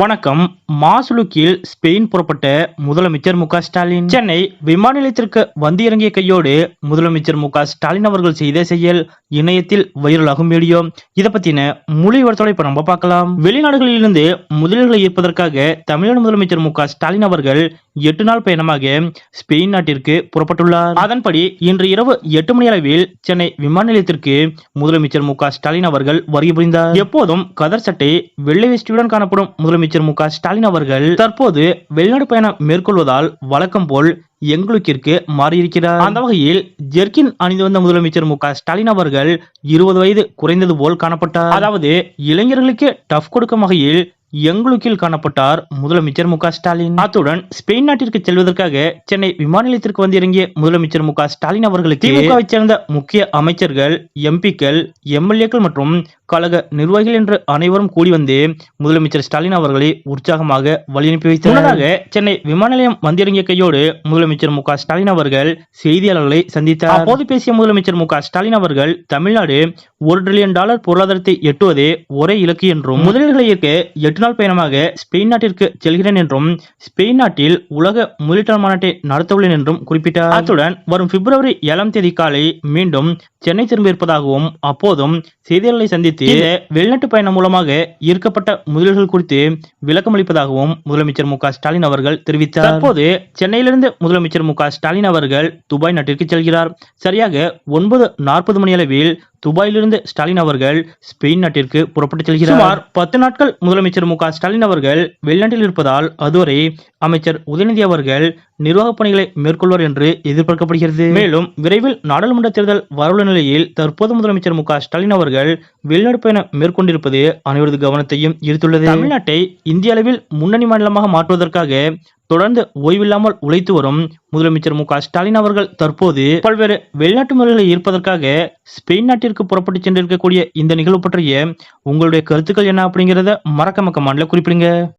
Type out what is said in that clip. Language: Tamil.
வணக்கம். மாசுலுக்கில் ஸ்பெயின் புறப்பட்ட முதலமைச்சர் மு ஸ்டாலின். சென்னை விமான நிலையத்திற்கு வந்து இறங்கிய கையோடு முதலமைச்சர் மு ஸ்டாலின் அவர்கள் செய்த செயல் இணையத்தில் வைரலாகும் வீடியோ. இதை பத்தின முழு விவரத்தோட இப்ப நம்ம பார்க்கலாம். வெளிநாடுகளில் இருந்து முதலீடுகளை ஈர்ப்பதற்காக தமிழக முதலமைச்சர் மு ஸ்டாலின் அவர்கள் எட்டு நாள் பயணமாக ஸ்பெயின் நாட்டிற்கு புறப்பட்டுள்ளார். அதன்படி இன்று இரவு எட்டு மணி அளவில் சென்னை விமான நிலையத்திற்கு முதலமைச்சர் மு ஸ்டாலின் அவர்கள் வருகை புரிந்தார். எப்போதும் கதர் சட்டை வெள்ளை வெஸ்டியுடன் காணப்படும் முதலமைச்சர் மு ஸ்டாலின் அவர்கள் தற்போது வெளிநாடு பயணம் மேற்கொள்வதால் வழக்கம் போல் எங்களுக்கிற்கு மாறியிருக்கிறார். அந்த வகையில் ஜெர்கின் அணிந்து வந்த முதலமைச்சர் மு ஸ்டாலின் அவர்கள் இருபது வயது குறைந்தது போல் காணப்பட்டார். அதாவது இளைஞர்களுக்கு டஃப் கொடுக்கும் வகையில் எங்களுக்கில் காணப்பட்டார் முதலமைச்சர் மு ஸ்டாலின். அத்துடன் ஸ்பெயின் நாட்டிற்கு செல்வதற்காக சென்னை விமான நிலையத்திற்கு வந்து இறங்கிய முதலமைச்சர் மு ஸ்டாலின் அவர்களுக்கு திமுகவை சேர்ந்த முக்கிய அமைச்சர்கள் எம்பிக்கள் எம்எல்ஏக்கள் மற்றும் கழக நிர்வாகிகள் என்று அனைவரும் கூடி வந்து முதலமைச்சர் ஸ்டாலின் அவர்களை உற்சாகமாக வழி அனுப்பி வைத்தார் முன்னதாக சென்னை விமான நிலையம் வந்திறங்கிய கையோடு முதலமைச்சர் மு ஸ்டாலின் அவர்கள் செய்தியாளர்களை சந்தித்தார். அப்போது பேசிய முதலமைச்சர் மு ஸ்டாலின் அவர்கள் தமிழ்நாடு ஒரு டிரில்லியன் டாலர் பொருளாதாரத்தை எட்டுவதே ஒரே இலக்கு என்றும் முதலீடுகளை ஈர்க்க எட்டு நாள் பயணமாக ஸ்பெயின் நாட்டிற்கு செல்கிறேன் என்றும் ஸ்பெயின் நாட்டில் உலக முதலீட்டாளர் மாநாட்டை நடத்தவுள்ளேன் என்றும் குறிப்பிட்டார். அத்துடன் வரும் பிப்ரவரி ஏழாம் தேதி காலை மீண்டும் சென்னை திரும்ப இருப்பதாகவும் அப்போதும் செய்தியாளர்களை சந்தித்து வெளிநாட்டு பயணம் மூலமாக ஈர்க்கப்பட்ட முதலீடுகள் குறித்து விளக்கம் அளிப்பதாகவும் முதலமைச்சர் மு ஸ்டாலின் அவர்கள் தெரிவித்தார். தற்போது சென்னையிலிருந்து முதலமைச்சர் மு ஸ்டாலின் அவர்கள் துபாய் நாட்டிற்கு செல்கிறார். சரியாக ஒன்பது நாற்பது மணி அளவில் துபாயிலிருந்து ஸ்டாலின் அவர்கள் ஸ்பெயின் நாட்டிற்கு புறப்பட்டு செல்கிறார். சுமார் பத்து நாட்கள் முதலமைச்சர் மு க ஸ்டாலின் அவர்கள் வெளிநாட்டில் இருப்பதால் அதுவரை அமைச்சர் உதயநிதி அவர்கள் நிர்வாகப் பணிகளை மேற்கொள்வார் என்று எதிர்பார்க்கப்படுகிறது. மேலும் விரைவில் நாடாளுமன்ற தேர்தல் வரவுள்ள நிலையில் தற்போது முதலமைச்சர் மு ஸ்டாலின் அவர்கள் வெளிநாடு பயணம் மேற்கொண்டிருப்பது அனைவரது கவனத்தையும் ஈர்த்துள்ளது. தமிழ்நாட்டை இந்திய அளவில் முன்னணி மாநிலமாக மாற்றுவதற்காக தொடர்ந்து ஓய்வில்லாமல் உழைத்து வரும் முதலமைச்சர் மு ஸ்டாலின் அவர்கள் தற்போது பல்வேறு வெளிநாட்டு முதல்களை ஈர்ப்பதற்காக ஸ்பெயின் நாட்டிற்கு புறப்பட்டு சென்றிருக்கக்கூடிய இந்த நிகழ்வு பற்றிய உங்களுடைய கருத்துக்கள் என்ன அப்படிங்கறத மறக்காம கமெண்ட்ல குறிப்பிடுங்க.